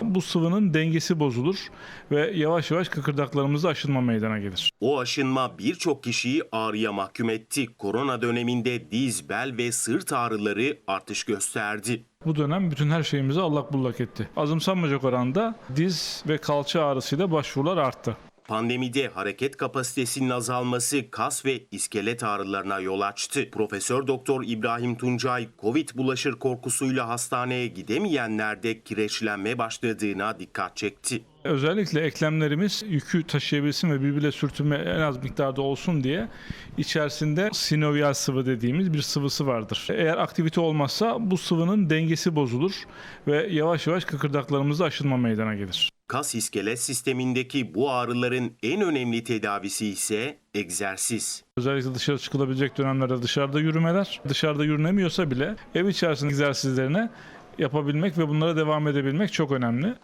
Bu sıvının dengesi bozulur ve yavaş yavaş kıkırdaklarımızda aşınma meydana gelir. O aşınma birçok kişiyi ağrıya mahkum etti. Korona döneminde diz, bel ve sırt ağrıları artış gösterdi. Bu dönem bütün her şeyimizi allak bullak etti. Azımsanmayacak oranda diz ve kalça ağrısıyla başvurular arttı. Pandemide hareket kapasitesinin azalması kas ve iskelet ağrılarına yol açtı. Profesör Doktor İbrahim Tuncay, Covid bulaşır korkusuyla hastaneye gidemeyenlerde kireçlenme başladığına dikkat çekti. Özellikle eklemlerimiz yükü taşıyabilsin ve birbirine sürtünme en az miktarda olsun diye içerisinde sinovial sıvı dediğimiz bir sıvısı vardır. Eğer aktivite olmazsa bu sıvının dengesi bozulur ve yavaş yavaş kıkırdaklarımızda aşınma meydana gelir. Kas iskelet sistemindeki bu ağrıların en önemli tedavisi ise egzersiz. Özellikle dışarı çıkılabilecek dönemlerde dışarıda yürümeler, dışarıda yürünemiyorsa bile ev içerisinde egzersizlerine yapabilmek ve bunlara devam edebilmek çok önemli.